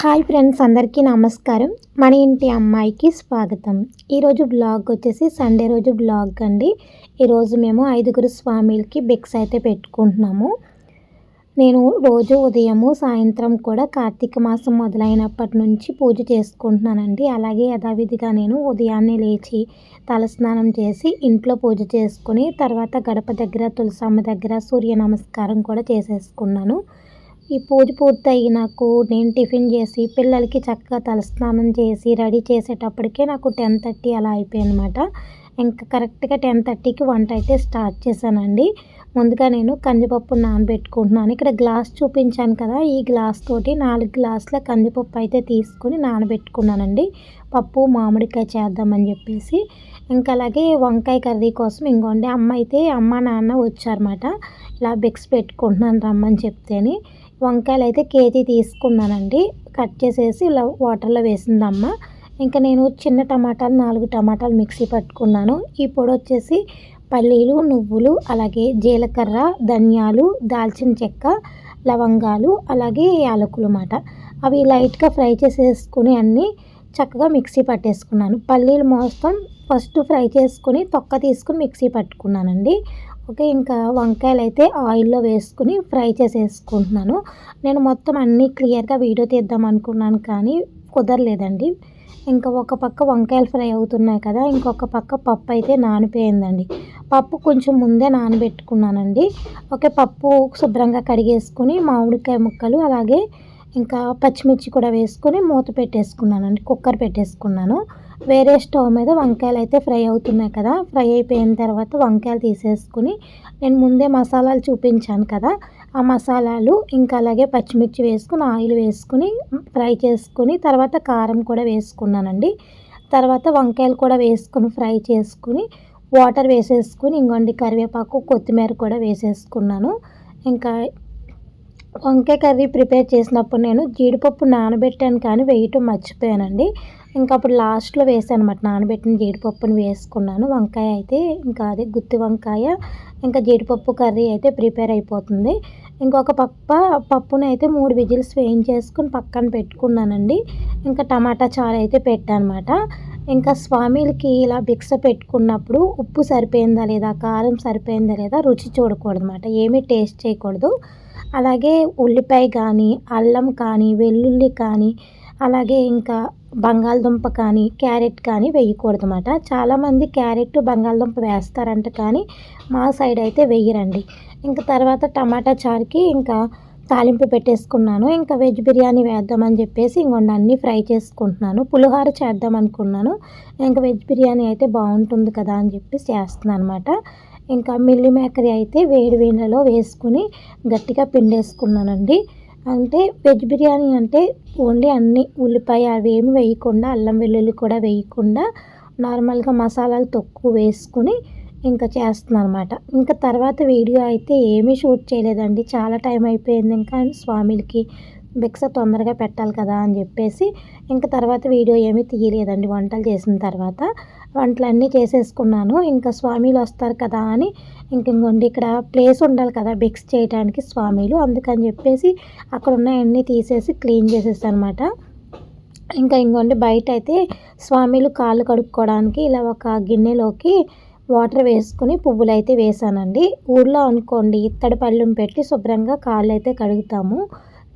Hi friends అందరికీ నమస్కారం. మన ఇంటి అమ్మాయికి స్వాగతం. ఈరోజు బ్లాగ్ వచ్చేసి సండే రోజు బ్లాగ్ అండి. ఈరోజు మేము ఐదుగురు స్వామిలకి బిక్స్ అయితే పెట్టుకుంటున్నాము. నేను రోజు ఉదయము సాయంత్రం కూడా కార్తీక మాసం మొదలైనప్పటి నుంచి పూజ చేసుకుంటున్నానండి. అలాగే యథావిధిగా నేను ఉదయాన్నే లేచి తలస్నానం చేసి ఇంట్లో పూజ చేసుకుని తర్వాత గడప దగ్గర తులసమ్మ దగ్గర సూర్య నమస్కారం కూడా చేసేసుకున్నాను. ఈ పూజ పూర్తయి నాకు నేను టిఫిన్ చేసి పిల్లలకి చక్కగా తలస్నానం చేసి రెడీ చేసేటప్పటికే నాకు టెన్ థర్టీ అలా అయిపోయింది అనమాట ఇంకా కరెక్ట్గా టెన్ థర్టీకి వంట అయితే స్టార్ట్ చేశానండి. ముందుగా నేను కందిపప్పు నానబెట్టుకుంటున్నాను. ఇక్కడ గ్లాస్ చూపించాను కదా ఈ గ్లాస్ తోటి నాలుగు గ్లాసుల కందిపప్పు అయితే తీసుకుని నానబెట్టుకున్నానండి. పప్పు మామిడికాయ చేద్దామని చెప్పేసి. ఇంకా అలాగే వంకాయ కర్రీ కోసం ఇంకోండి అమ్మ అయితే అమ్మ నాన్న వచ్చారన్నమాట. ఇలా బిక్స్ పెట్టుకుంటున్నాను రమ్మని చెప్తేనే. వంకాయలు అయితే కేజీ తీసుకున్నానండి. కట్ చేసేసి ఇలా వాటర్లో వేసింది అమ్మ ఇంకా నేను చిన్న టమాటాలు నాలుగు టమాటాలు మిక్సీ పట్టుకున్నాను. ఈ పొడి వచ్చేసి పల్లీలు నువ్వులు అలాగే జీలకర్ర ధనియాలు దాల్చిన చెక్క లవంగాలు అలాగే యాలకులు అన్నమాట. అవి లైట్గా ఫ్రై చేసేసుకుని అన్నీ చక్కగా మిక్సీ పట్టేసుకున్నాను. పల్లీలు మొత్తం ఫస్ట్ ఫ్రై చేసుకుని తొక్క తీసుకుని మిక్సీ పట్టుకున్నానండి. ఓకే ఇంకా వంకాయలు అయితే ఆయిల్లో వేసుకుని ఫ్రై చేసేసుకుంటున్నాను. నేను మొత్తం అన్నీ క్లియర్గా వీడియో తీద్దాం అనుకున్నాను కానీ కుదరలేదండి. ఇంకా ఒక పక్క వంకాయలు ఫ్రై అవుతున్నాయి కదా ఇంకొక పక్క పప్పు అయితే నానిపోయిందండి. పప్పు కొంచెం ముందే నానబెట్టుకున్నానండి. ఓకే పప్పు శుభ్రంగా కడిగేసుకుని మామిడికాయ ముక్కలు అలాగే ఇంకా పచ్చిమిర్చి కూడా వేసుకొని మూత పెట్టేసుకున్నానండి కుక్కర్ పెట్టేసుకున్నాను. వేరే స్టవ్ మీద వంకాయలు అయితే ఫ్రై అవుతున్నాయి కదా. ఫ్రై అయిపోయిన తర్వాత వంకాయలు తీసేసుకుని నేను ముందే మసాలాలు చూపించాను కదా. ఆ మసాలాలు ఇంకా అలాగే పచ్చిమిర్చి వేసుకుని ఆయిల్ వేసుకుని ఫ్రై చేసుకుని తర్వాత కారం కూడా వేసుకున్నానండి. తర్వాత వంకాయలు కూడా వేసుకుని ఫ్రై చేసుకుని వాటర్ వేసేసుకుని ఇంకొండి కరివేపాకు కొత్తిమీర కూడా వేసేసుకున్నాను. ఇంకా వంకాయ కర్రీ ప్రిపేర్ చేసినప్పుడు నేను జీడిపప్పు నానబెట్టాను కానీ వేయటం మర్చిపోయానండి. ఇంకా అప్పుడు లాస్ట్లో వేసాను అనమాట నానబెట్టిన జీడిపప్పుని వేసుకున్నాను. వంకాయ అయితే ఇంకా అదే గుత్తి వంకాయ ఇంకా జీడిపప్పు కర్రీ అయితే ప్రిపేర్ అయిపోతుంది. ఇంకొక పప్ప పప్పును అయితే మూడు విజిల్స్ వేయించేసుకుని పక్కన పెట్టుకున్నానండి. ఇంకా టమాటా చారు అయితే పెట్టానమాట ఇంకా స్వామిలకి ఇలా భిక్ష పెట్టుకున్నప్పుడు ఉప్పు సరిపోయిందా లేదా కారం సరిపోయిందా లేదా రుచి చూడకూడదు అనమాట ఏమీ టేస్ట్ చేయకూడదు. అలాగే ఉల్లిపాయ కానీ అల్లం కానీ వెల్లుల్లి కానీ అలాగే ఇంకా బంగాళదుంప కానీ క్యారెట్ కానీ వేయకూడదు అనమాట చాలామంది క్యారెట్ బంగాళదుంప వేస్తారంట కానీ మా సైడ్ అయితే వేయరండి. ఇంకా తర్వాత టమాటా చారుకి ఇంకా తాలింపు పెట్టేసుకున్నాను. ఇంకా వెజ్ బిర్యానీ వేద్దామని చెప్పేసి ఇంకొండి అన్నీ ఫ్రై చేసుకుంటున్నాను. పులిహోర చేద్దాం అనుకున్నాను ఇంకా వెజ్ బిర్యానీ అయితే బాగుంటుంది కదా అని చెప్పి చేస్తున్నాను అనమాట ఇంకా మిల్లి మేకరీ అయితే వేడి వేళ్ళలో వేసుకుని గట్టిగా పిండేసుకున్నానండి. అంటే వెజ్ బిర్యానీ అంటే ఓన్లీ అన్ని ఉల్లిపాయ అవి ఏమి వేయకుండా అల్లం వెల్లుల్లి కూడా వేయకుండా నార్మల్గా మసాలాలు తక్కువ వేసుకుని ఇంకా చేస్తున్నాను అనమాట ఇంకా తర్వాత వీడియో అయితే ఏమీ షూట్ చేయలేదండి. చాలా టైం అయిపోయింది ఇంకా స్వామిలకి. బిక్స తొందరగా పెట్టాలి కదా అని చెప్పేసి ఇంకా తర్వాత వీడియో ఏమీ తీయలేదండి. వంటలు చేసిన తర్వాత వంటలన్నీ చేసేసుకున్నాను. ఇంకా స్వామిలు వస్తారు కదా అని ఇంకొండి ఇక్కడ ప్లేస్ ఉండాలి కదా బిక్స్ చేయడానికి స్వామిలు. అందుకని చెప్పేసి అక్కడ ఉన్నాయన్నీ తీసేసి క్లీన్ చేసేసాను అనమాట ఇంకా ఇంకొండి బయట అయితే స్వామిలు కాళ్ళు కడుక్కోవడానికి ఇలా ఒక గిన్నెలోకి వాటర్ వేసుకుని పువ్వులు అయితే వేసానండి ఊర్లో అనుకోండి ఇత్తడి పళ్ళెం పెట్టి శుభ్రంగా కాళ్ళు అయితే కడుగుతాము.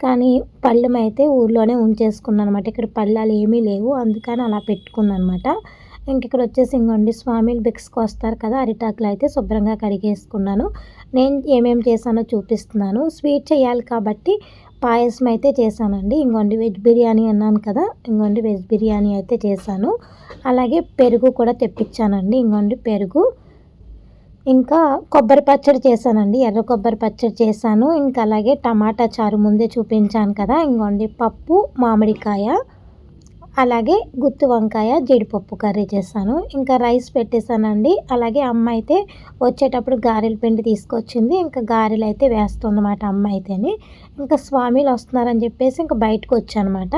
కానీ పళ్ళెం అయితే ఊర్లోనే ఉంచేసుకున్నాను అనమాట ఇక్కడ పళ్ళాలు ఏమీ లేవు. అందుకని అలా పెట్టుకున్నాను అనమాట ఇంక ఇక్కడ వచ్చేసి ఇంకోండి స్వామిలు బిక్స్కి వస్తారు కదా అరిటాకులు అయితే శుభ్రంగా కడిగేసుకున్నాను. నేను ఏమేమి చేశానో చూపిస్తున్నాను. స్వీట్ చేయాలి కాబట్టి పాయసం అయితే చేశానండి. ఇంకోండి వెజ్ బిర్యానీ అన్నాను కదా ఇంకోండి వెజ్ బిర్యానీ అయితే చేశాను. అలాగే పెరుగు కూడా తెప్పించానండి. ఇంకోండి పెరుగు. ఇంకా కొబ్బరి పచ్చడి చేశానండి ఎర్ర కొబ్బరి పచ్చడి చేశాను. ఇంకా అలాగే టమాటా చారు ముందే చూపించాను కదా ఇంకోండి పప్పు మామిడికాయ అలాగే గుత్తి వంకాయ జీడిపప్పు కర్రీ చేశాను. ఇంకా రైస్ పెట్టేశానండి. అలాగే అమ్మ అయితే వచ్చేటప్పుడు గారెల పిండి తీసుకొచ్చింది. ఇంకా గారెలు అయితే వేస్తుందన్నమాట అమ్మ అయితేని. ఇంకా స్వామిలు వస్తున్నారని చెప్పేసి ఇంకా బయటకు వచ్చానమాట.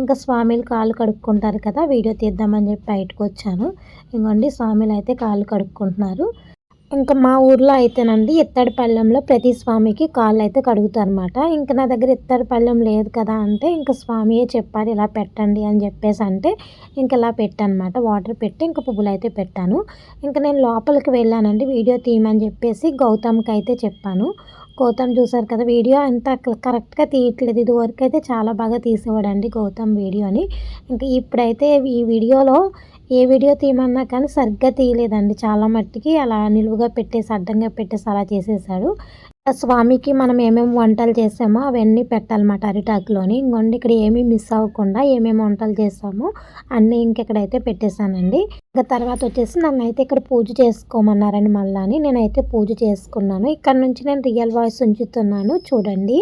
ఇంకా స్వామిలు కాళ్ళు కడుక్కుంటారు కదా వీడియో తీద్దామని చెప్పి బయటకు వచ్చాను. ఇంకోండి స్వామిలు అయితే కాళ్ళు కడుక్కుంటున్నారు. ఇంకా మా ఊర్లో అయితేనండి ఇత్తడి పళ్ళెంలో ప్రతి స్వామికి కాళ్ళు అయితే కడుగుతారనమాట ఇంకా నా దగ్గర ఇత్తడి పళ్ళెం లేదు కదా అంటే ఇంకా స్వామియే చెప్పారు ఇలా పెట్టండి అని చెప్పేసి అంటే ఇంకా ఇలా పెట్టానమాట వాటర్ పెట్టి ఇంకా పువ్వులు అయితే పెట్టాను. ఇంకా నేను లోపలికి వెళ్ళానండి వీడియో తీయమని చెప్పేసి గౌతమ్కి అయితే చెప్పాను. గౌతమ్ చూసారు కదా వీడియో అంత కరెక్ట్గా తీయట్లేదు. ఇది వరకు అయితే చాలా బాగా తీసేవాడండి గౌతమ్ వీడియోని. ఇంకా ఇప్పుడైతే ఈ వీడియోలో ఏ వీడియో తీయమన్నా కానీ సరిగ్గా తీయలేదండి. చాలా మట్టికి అలా నిలువుగా పెట్టేసి అడ్డంగా పెట్టేసి అలా చేసేసాడు. స్వామికి మనం ఏమేమి వంటలు చేసామో అవన్నీ పెట్టాలన్నమాట అరిటాకులోని. ఇంకొండి ఇక్కడ ఏమీ మిస్ అవ్వకుండా ఏమేమి వంటలు చేసామో అన్నీ ఇంకెక్కడైతే పెట్టేశానండి. ఇంకా తర్వాత వచ్చేసి నన్ను అయితే ఇక్కడ పూజ చేసుకోమన్నారని మళ్ళీ నేనైతే పూజ చేసుకున్నాను. ఇక్కడ నుంచి నేను రియల్ వాయిస్ ఉంచుతున్నాను. చూడండి.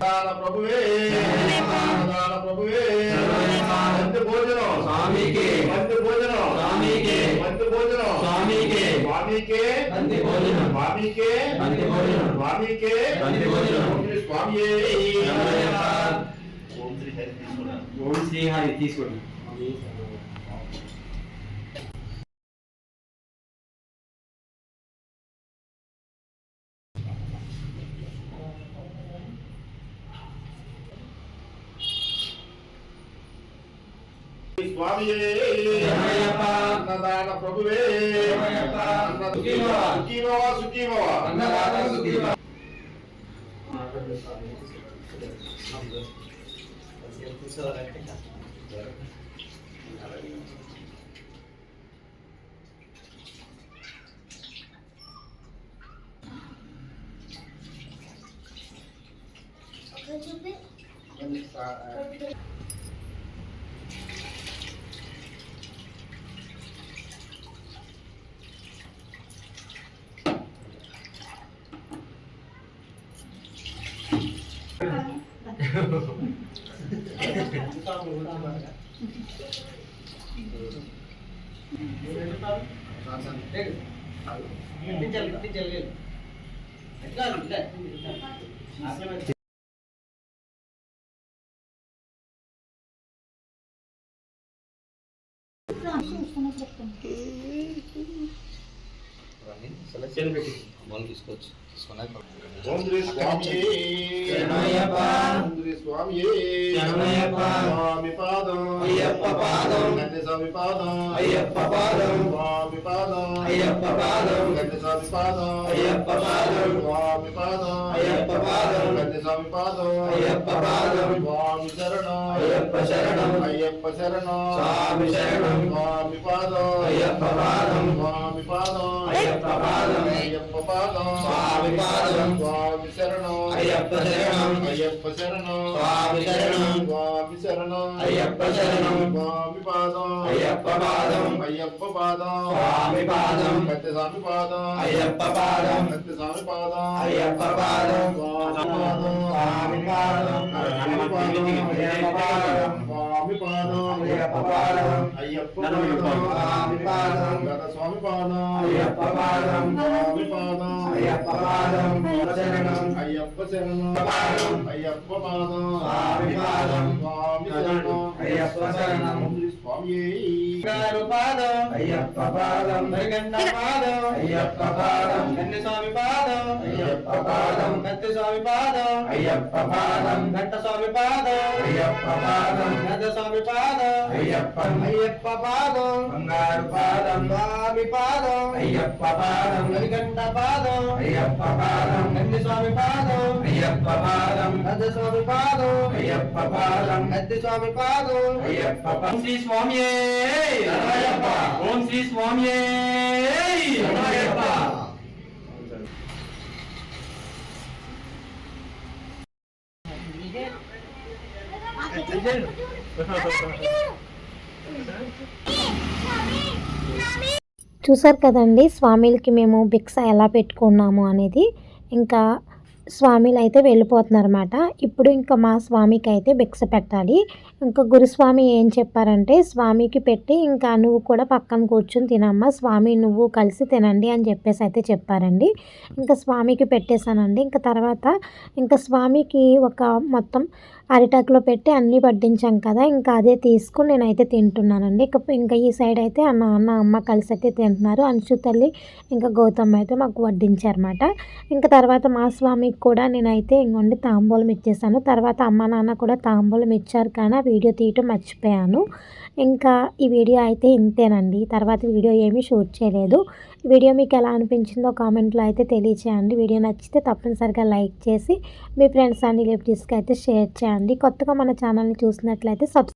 ప్రభువే. ప్రభువే. మంచి భోజనం స్వామికి. మంచి భోజనం స్వామికి. మంచి భోజనం స్వామికి. స్వామికే. మంచి భోజనం స్వామికే. మంచి భోజనం స్వామికే మంచి భోజనం ఓం శ్రీ స్వామియే. ఓం శ్రీ హరి తీసుకున్నాను స్వామియే. అన్నదాన ప్రభువే. సుఖీభవ. సుఖీభవ సుఖీభవ. అన్నదాత సుఖీభవ. తీసుకోవచ్చు తీసుకున్నాక ఓం శ్రీ స్వామియే శరణమయ్యప్ప. స్వామియే. స్వామి పాదం అయ్యప్ప పాదం. గండి స్వామి పాదం అయ్యప్ప పాదం. స్వామి పాదం అయ్యప్ప పాదం. గండి స్వామి పాదం అయ్యప్ప పాదం. స్వామి పాదం అయ్యప్ప పాదం. గండి స్వామి పాదం అయ్యప్ప పాదం. స్వామి శరణం అయ్యప్ప శరణం. అయ్యప్ప శరణం స్వామి శరణం. స్వామి పాదం అయ్యప్ప పాదం. స్వామి పాదం అయ్యప్ప పాదం. అయ్యప్ప పాదం స్వామి పాదం. స్వామి శరణం అయ్యప్ప శరణం. అయ్యప్ప శరణం స్వామి శరణం. స్వామి శరణం అయ్యప్ప శరణం. స్వామి పాదం అయ్యప్ప పాదం. అయ్యప్ప పాదం స్వామి పాదం. కత్తి స్వామి పాదం అయ్యప్ప పాదం. కత్తి స్వామి పాదం అయ్యప్ప పాదం. స్వామి పాదం స్వామి పాదం. స్వామి పాదం. స్వామి పాదం అయ్యప్ప పాదం. అయ్యప్ప స్వామి పాదం. గత స్వామి పాదం అయ్యప్ప పాదం. స్వామి పాదం అయ్యప్ప పాదం. శరణం. అయ్యప్ప శరణం పాదం. అయ్యప్ప పాదం స్వామి పాదం. స్వామి శరణం అయ్యప్ప శరణం. స్వామియే గారు పాదం అయ్యప్ప పాదం మరిగండ పాదం అయ్యప్ప పాదం కన్య స్వామి పాదం అయ్యప్ప పాదం కత్తి స్వామి పాదం అయ్యప్ప పాదం ఘట్ట స్వామి పాదం అయ్యప్ప. పాదం గజ స్వామి పాదం అయ్యప్ప అయ్యప్ప పాదం బంగారు పాదం స్వామి పాదం అయ్యప్ప. పాదం మరిగండ పాదం అయ్యప్ప పాదం కన్య స్వామి పాదం అయ్యప్ప పాదం గజ స్వామి పాదం అయ్యప్ప పాదం కత్తి స్వామి పాదం అయ్యప్ప ఓం పాదం శ్రీ స్వామియే. శరణమయ్యప్ప. ఓం శ్రీ స్వామియే. చూసారు కదండి స్వామిలకి మేము భిక్ష ఎలా పెట్టుకున్నాము అనేది. ఇంకా స్వామిలు అయితే వెళ్ళిపోతున్నారు అనమాట ఇప్పుడు ఇంకా మా స్వామికి అయితే భిక్ష పెట్టాలి. ఇంకా గురుస్వామి ఏం చెప్పారంటే స్వామికి పెట్టి ఇంకా నువ్వు కూడా పక్కన కూర్చొని తినమ్మా. స్వామి నువ్వు కలిసి తినండి అని చెప్పేసి అయితే చెప్పారండి. ఇంకా స్వామికి పెట్టేశానండి. ఇంకా తర్వాత ఇంకా స్వామికి ఒక మొత్తం అరిటాకులో పెట్టి అన్నీ వడ్డించాం కదా ఇంకా అదే తీసుకుని నేనైతే తింటున్నానండి. ఇక ఇంకా ఈ సైడ్ అయితే ఆ నాన్న అమ్మ కలిసి అయితే తింటున్నారు. అంశు తల్లి ఇంకా గౌతమ్ అయితే మాకు వడ్డించారన్నమాట. ఇంకా తర్వాత మా స్వామికి కూడా నేనైతే ఇంకొండి తాంబూలం ఇచ్చేసాను. తర్వాత అమ్మ నాన్న కూడా తాంబూలం ఇచ్చారు. కానీ వీడియో తీయటం మర్చిపోయాను. ఇంకా ఈ వీడియో అయితే ఇంతేనండి. తర్వాత వీడియో ఏమీ షూట్ చేయలేదు. వీడియో మీకు ఎలా అనిపించిందో కామెంట్లో అయితే తెలియచేయండి. వీడియో నచ్చితే తప్పనిసరిగా లైక్ చేసి మీ ఫ్రెండ్స్ అండ్ రిలేటివ్స్కి అయితే షేర్ చేయండి. కొత్తగా మన ఛానల్ని చూసినట్లయితే సబ్స్క్రైబ్